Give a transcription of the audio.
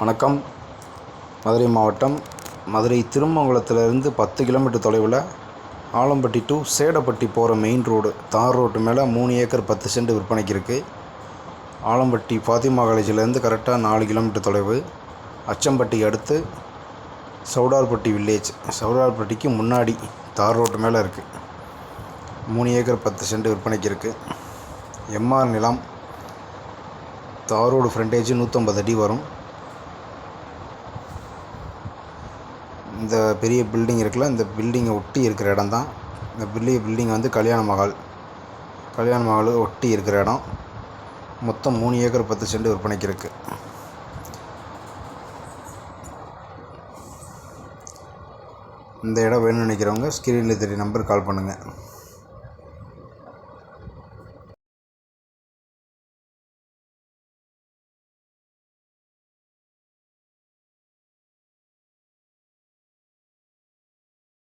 வணக்கம். மதுரை மாவட்டம் மதுரை திருமங்கலத்திலேருந்து பத்து கிலோமீட்டர் தொலைவில் ஆலம்பட்டி டு சேடப்பட்டி போகிற மெயின் ரோடு தார் ரோட்டு மேலே மூணு ஏக்கர் பத்து சென்ட் விற்பனைக்கு இருக்குது ஆலம்பட்டி ஃபாத்திமா காலேஜிலேருந்து கரெக்டாக நாலு கிலோமீட்டர் தொலைவு. அச்சம்பட்டி அடுத்து சவுடார்பட்டி வில்லேஜ் சவுடார்பட்டிக்கு முன்னாடி தார் ரோட்டு மேலே இருக்குது மூணு ஏக்கர் பத்து சென்ட் விற்பனைக்கு இருக்குது எம்ஆர் நிலம். தார் ரோடு ஃப்ரண்டேஜ் நூற்றம்பது அடி வரும். இந்த பெரிய பில்டிங் இருக்குல்ல இந்த பில்டிங்கை ஒட்டி இருக்கிற இடம் தான் இந்த பில்டிங் பில்டிங் வந்து கல்யாண மகால் கல்யாண மகால் ஒட்டி இருக்கிற இடம். மொத்தம் மூணு ஏக்கர் பத்து சென்ட் விற்பனைக்கு இருக்குது இந்த இடம் வேணும்னு நினைக்கிறவங்க ஸ்க்ரீனில் தெரிய நம்பர் கால் பண்ணுங்கள்